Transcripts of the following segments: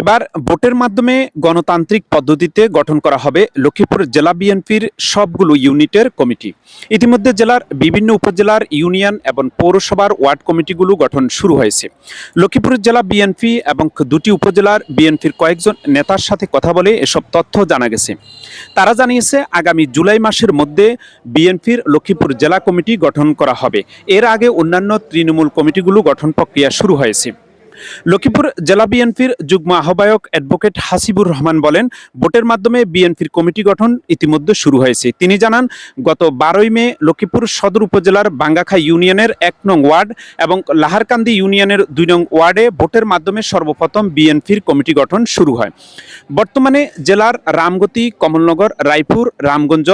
এবার ভোটের মাধ্যমে গণতান্ত্রিক পদ্ধতিতে গঠন করা হবে লক্ষ্মীপুর জেলা বিএনপির সবগুলো ইউনিটের কমিটি। ইতিমধ্যে জেলার বিভিন্ন উপজেলার ইউনিয়ন এবং পৌরসভার ওয়ার্ড কমিটিগুলো গঠন শুরু হয়েছে। লক্ষ্মীপুর জেলা বিএনপি এবং দুটি উপজেলার বিএনপির কয়েকজন নেতার সাথে কথা বলে এসব তথ্য জানা গেছে। তারা জানিয়েছে, আগামী জুলাই মাসের মধ্যে বিএনপির লক্ষ্মীপুর জেলা কমিটি গঠন করা হবে। এর আগে অন্যান্য তৃণমূল কমিটিগুলো গঠন প্রক্রিয়া শুরু হয়েছে। লক্ষ্মীপুর জেলা বিএনপির যুগ্ম আহ্বায়ক অ্যাডভোকেট হাসিবুর রহমান বলেন, ভোটের মাধ্যমে বিএনপির কমিটি গঠন ইতিমধ্যে শুরু হয়েছে। তিনি জানান, গত বারোই মে লক্ষ্মীপুর সদর উপজেলার বাঙ্গাখা ইউনিয়নের এক নং ওয়ার্ড এবং লাহারকান্দি ইউনিয়নের দুই নং ওয়ার্ডে ভোটের মাধ্যমে সর্বপ্রথম বিএনপির কমিটি গঠন শুরু হয়। বর্তমানে জেলার রামগতি, কমলনগর, রায়পুর, রামগঞ্জ,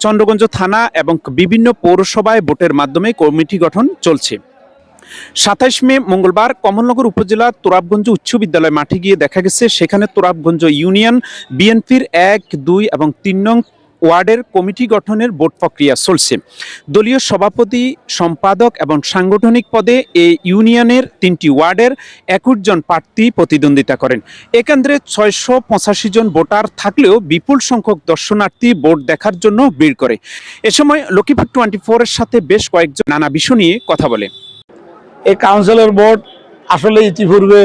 চন্দ্রগঞ্জ থানা এবং বিভিন্ন পৌরসভায় ভোটের মাধ্যমে কমিটি গঠন চলছে। সাতাইশ মে মঙ্গলবার কমলনগর উপজেলার তোরাবগঞ্জ উচ্চ বিদ্যালয় মাঠে গিয়ে দেখা গেছে, সেখানে তোরাবগঞ্জ ইউনিয়ন বিএনপির এক, দুই এবং তিন নং ওয়ার্ডের কমিটি গঠনের ভোট প্রক্রিয়া চলছে। দলীয় সভাপতি, সম্পাদক এবং সাংগঠনিক পদে এই ইউনিয়নের তিনটি ওয়ার্ডের একুশ জন প্রার্থী প্রতিদ্বন্দ্বিতা করেন। এ কেন্দ্রে ছয়শো পঁচাশি জন ভোটার থাকলেও বিপুল সংখ্যক দর্শনার্থী ভোট দেখার জন্য ভিড় করে। এ সময় লক্ষ্মীপুর টোয়েন্টি ফোরের সাথে বেশ কয়েকজন নানা বিষয় নিয়ে কথা বলে। এই কাউন্সিলের ভোট আসলে ইতিপূর্বে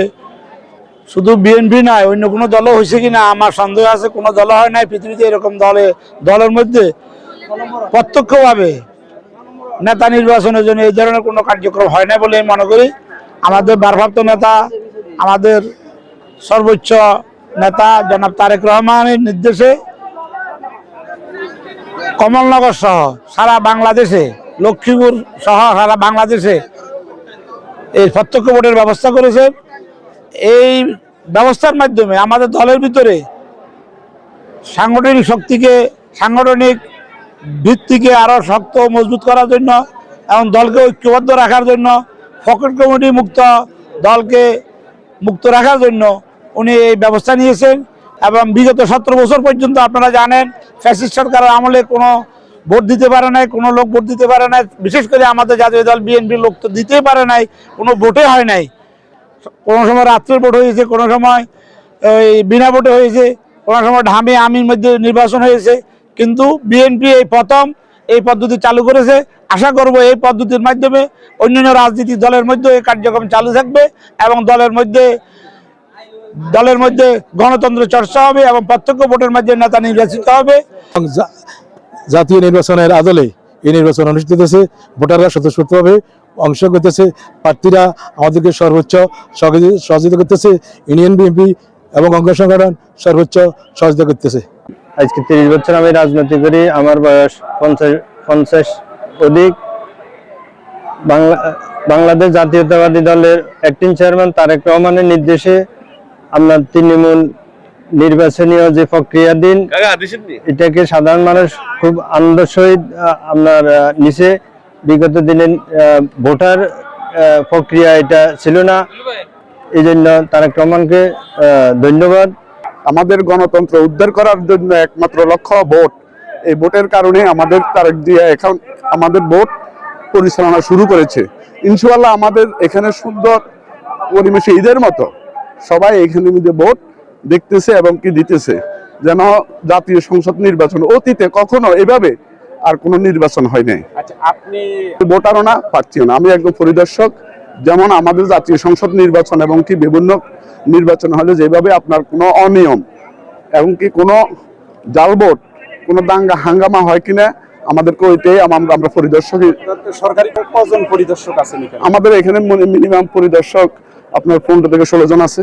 শুধু বিএনপি নয় অন্য কোনো দলও হয়েছে কিনা, আমার সন্দেহ আছে, কোনো দল হয় নাই পৃথিবীতে এরকম দলে, দলের মধ্যে প্রত্যক্ষভাবে নেতা নির্বাচনের জন্য এই ধরনের কোনো কার্যক্রম হয় না বলে আমি মনে করি। আমাদের ভারপ্রাপ্ত নেতা, আমাদের সর্বোচ্চ নেতা জনাব তারেক রহমানের নির্দেশে কমলনগর সহ সারা বাংলাদেশে, লক্ষ্মীপুর সহ সারা বাংলাদেশে এই প্রত্যক্ষ ভোটের ব্যবস্থা করেছে। এই ব্যবস্থার মাধ্যমে আমাদের দলের ভিতরে সাংগঠনিক শক্তিকে, সাংগঠনিক ভিত্তিকে আরও শক্ত মজবুত করার জন্য এবং দলকে ঐক্যবদ্ধ রাখার জন্য ফকেট কমিটি মুক্ত দলকে মুক্ত রাখার জন্য উনি এই ব্যবস্থা নিয়েছেন এবং বিগত সতেরো বছর পর্যন্ত আপনারা জানেন, ফ্যাসিস্ট সরকারের আমলে কোনো ভোট দিতে পারে নাই, কোনো লোক ভোট দিতে পারে নাই, বিশেষ করে আমাদের জাতীয় দল, বিএনপি লোক তো দিতেই পারে নাই, কোনো ভোটে হয় নাই। কোনো সময় রাত্রের ভোট হয়েছে, কোনো সময় ওই বিনা ভোটে হয়েছে, কোনো সময় ঢামে আমির মধ্যে নির্বাচন হয়েছে। কিন্তু বিএনপি এই প্রথম এই পদ্ধতি চালু করেছে। আশা করব এই পদ্ধতির মাধ্যমে অন্যান্য রাজনীতি দলের মধ্যে এই কার্যক্রম চালু থাকবে এবং দলের মধ্যে দলের মধ্যে গণতন্ত্র চর্চা হবে এবং প্রত্যক্ষ ভোটের মাধ্যমে নেতা নির্বাচিত হবে। জাতীয় নির্বাচনের আদলে এই নির্বাচন অনুষ্ঠিত হয়েছে। ভোটাররা স্বতঃস্ফূর্তভাবে অংশ করতেছে। প্রার্থীরা আমাদেরকে সর্বোচ্চ সহযোগিতা করতেছে। ইউনিয়ন বিএনপি এবং অঙ্গ সংগঠন সর্বোচ্চ সহযোগিতা করতেছে। আজকে তিরিশ বছর আমি রাজনীতি করি। আমার বয়স পঞ্চাশ পঞ্চাশ অধিক। বাংলা, বাংলাদেশ জাতীয়তাবাদী দলের অ্যাক্টিং চেয়ারম্যান তারেক রহমানের নির্দেশে আপনার তৃণমূল নির্বাচনীয় যে প্রক্রিয়া দিন এটাকে সাধারণ মানুষ খুব আনন্দ সহিত আপনার নিচে বিগত দিনে ভোটার প্রক্রিয়া এটা ছিল না। এই জন্য তারেক রহমানকে ধন্যবাদ। আমাদের গণতন্ত্র উদ্ধার করার জন্য একমাত্র লক্ষ্য ভোট। এই ভোটের কারণে আমাদের তারেক দিয়ে এখন আমাদের ভোট পরিচালনা শুরু করেছে। ইনশাআল্লাহ আমাদের এখানে সুন্দর পরিবেশে ঈদের মতো সবাই এখানে মধ্যে ভোট দেখতেছে এবং কি দিতেছে? যেন জাতীয় সংসদ নির্বাচন অতীতে কখনো এভাবে আর কোনো নির্বাচন হয় নাই। আচ্ছা আপনি ভোটারও না প্রার্থীও না। আমি একজন পরিদর্শক। যেমন আমাদের জাতীয় সংসদ নির্বাচন এবং কি বিভিন্ন নির্বাচন হলে যেভাবে আপনার কোনো অনিয়ম এবং কি কোনো জাল ভোট কোনো দাঙ্গা হাঙ্গামা হয় কিনা আমাদেরকে ওইটাই আম- আমরা পরিদর্শক সরকারি কজন পরিদর্শক এখানে? আমাদের এখানে মিনিমাম পরিদর্শক আপনার পনেরো থেকে ষোলো জন আছে।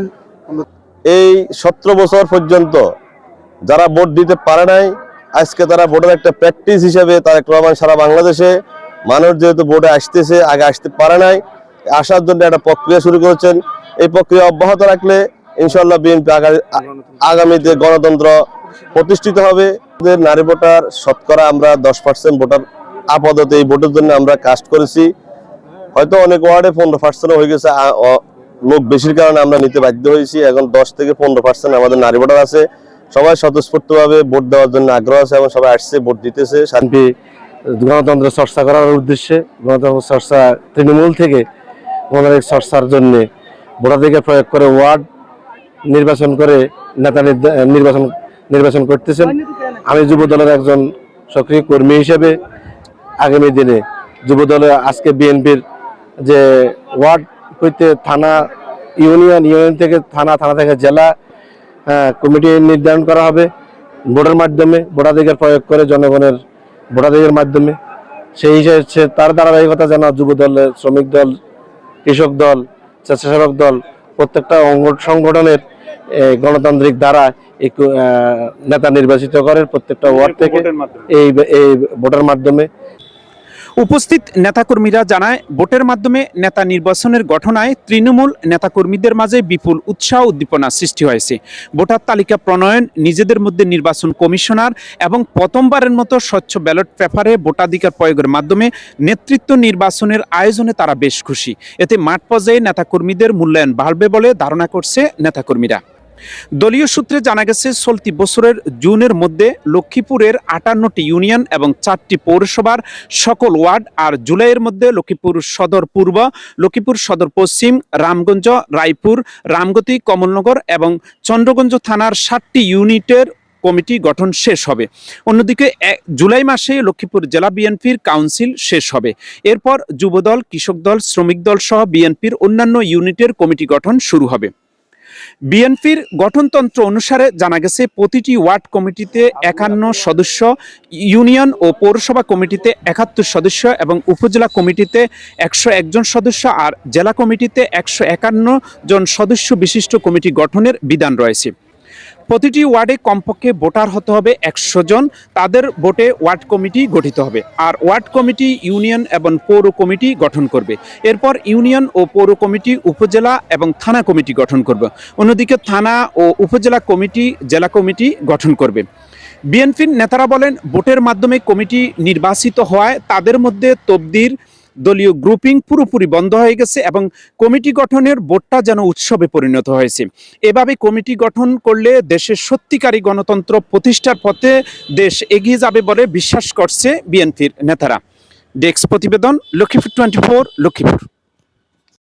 এই সতেরো বছর পর্যন্ত যারা ভোট দিতে পারে নাই, আজকে তারা ভোটের একটা প্র্যাকটিস হিসেবে তারেক রহমান সারা বাংলাদেশে মানুষ যেহেতু ভোটে আসতেছে, আগে আসতে পারে নাই, আসার জন্য একটা প্রক্রিয়া শুরু করেছেন। এই প্রক্রিয়া অব্যাহত রাখলে ইনশাল্লাহ বিএনপি আগামীতে গণতন্ত্র প্রতিষ্ঠিত হবে। নারী ভোটার শতকরা আমরা দশ পার্সেন্ট ভোটার আপাতত এই ভোটের জন্য আমরা কাস্ট করেছি। হয়তো অনেক ওয়ার্ডে পনেরো পার্সেন্ট হয়ে গেছে লোক বেশির কারণে আমরা নিতে বাধ্য হয়েছি। এখন দশ থেকে পনেরো পার্সেন্ট আমাদের নারী ভোটার আছে। সবাই স্বতঃস্ফূর্তভাবে ভোট দেওয়ার জন্য আগ্রহ আছে এবং সবাই আসছে, ভোট দিতেছে। শান্তি, গণতন্ত্র চর্চা করার উদ্দেশ্যে, গণতন্ত্র চর্চা তৃণমূল থেকে গণতান্ত্রিক চর্চার জন্য ভোটাধিকার প্রয়োগ করে ওয়ার্ড নির্বাচন করে নেতা নির্বাচন নির্বাচন করতেছেন। আমি যুব দলের একজন সক্রিয় কর্মী হিসেবে আগামী দিনে যুব দলের আজকে বিএনপির যে ওয়ার্ড হইতে থানা ইউনিয়ন ইউনিয়ন থেকে থানা থানা থেকে জেলা কমিটি নির্ধারণ করা হবে। ভোটের মাধ্যমে ভোটাধিকার প্রয়োগ করে জনগণের ভোটাধিকার মাধ্যমে। সেই হিসেবে সে- তার ধারাবাহিকতা যেন যুব দলের শ্রমিক দল কৃষক দল স্বেচ্ছাসেবক দল প্রত্যেকটা অঙ্গ- সংগঠনের গণতান্ত্রিক দ্বারা নেতা নির্বাচিত করে প্রত্যেকটা ওয়ার্ড থেকে। এই এই ভোটের মাধ্যমে উপস্থিত নেতাকর্মীরা জানায়, ভোটের মাধ্যমে নেতা নির্বাচনের ঘটনায় তৃণমূল নেতাকর্মীদের মাঝে বিপুল উৎসাহ উদ্দীপনা সৃষ্টি হয়েছে। ভোটার তালিকা প্রণয়ন, নিজেদের মধ্যে নির্বাচন কমিশনার এবং প্রথমবারের মতো স্বচ্ছ ব্যালট পেপারে ভোটাধিকার প্রয়োগের মাধ্যমে নেতৃত্ব নির্বাচনের আয়োজনে তারা বেশ খুশি। এতে মাঠ পর্যায়ে নেতাকর্মীদের মূল্যায়ন বাড়বে বলে ধারণা করছে নেতাকর্মীরা। দলীয় সূত্রে জানা গেছে, চলতি বছরের জুনের মধ্যে লক্ষ্মীপুরের আটান্নটি ইউনিয়ন এবং চারটি পৌরসভার সকল ওয়ার্ড আর জুলাইয়ের মধ্যে লক্ষ্মীপুর সদর পূর্ব, লক্ষ্মীপুর সদর পশ্চিম, রামগঞ্জ, রায়পুর, রামগতি, কমলনগর এবং চন্দ্রগঞ্জ থানার ষাটটি ইউনিটের কমিটি গঠন শেষ হবে। অন্যদিকে জুলাই মাসে লক্ষ্মীপুর জেলা বিএনপির কাউন্সিল শেষ হবে। এরপর যুবদল কৃষক দল শ্রমিক দল সহ বিএনপির অন্যান্য ইউনিটের কমিটি গঠন শুরু হবে। বিএনপির গঠনতন্ত্র অনুসারে জানা গেছে, প্রতিটি ওয়ার্ড কমিটিতে একান্ন সদস্য, ইউনিয়ন ও পৌরসভা কমিটিতে একাত্তর সদস্য এবং উপজেলা কমিটিতে একশো একজন সদস্য আর জেলা কমিটিতে একশো একান্ন জন সদস্য বিশিষ্ট কমিটি গঠনের বিধান রয়েছে। প্রতিটি ওয়ার্ডে কমপক্ষে ভোটার হতে হবে একশো জন। তাদের ভোটে ওয়ার্ড কমিটি গঠিত হবে আর ওয়ার্ড কমিটি ইউনিয়ন এবং পৌর কমিটি গঠন করবে। এরপর ইউনিয়ন ও পৌর কমিটি, উপজেলা এবং থানা কমিটি গঠন করবে। অন্যদিকে থানা ও উপজেলা কমিটি, জেলা কমিটি গঠন করবে। বিএনপির নেতারা বলেন, ভোটের মাধ্যমে কমিটি নির্বাচিত হওয়ায় তাদের মধ্যে তবদির দলীয় গ্রুপিং পুরোপুরি বন্ধ হয়ে গেছে এবং কমিটি গঠনের বোর্ডটা যেন উৎসবে পরিণত হয়েছে। এভাবে কমিটি গঠন করলে দেশের সত্যিকারী গণতন্ত্র প্রতিষ্ঠার পথে দেশ এগিয়ে যাবে বলে বিশ্বাস করছে বিএনপির নেতারা। ডেস্ক প্রতিবেদন, লক্ষ্মীপুর টোয়েন্টি ফোর, লক্ষ্মীপুর।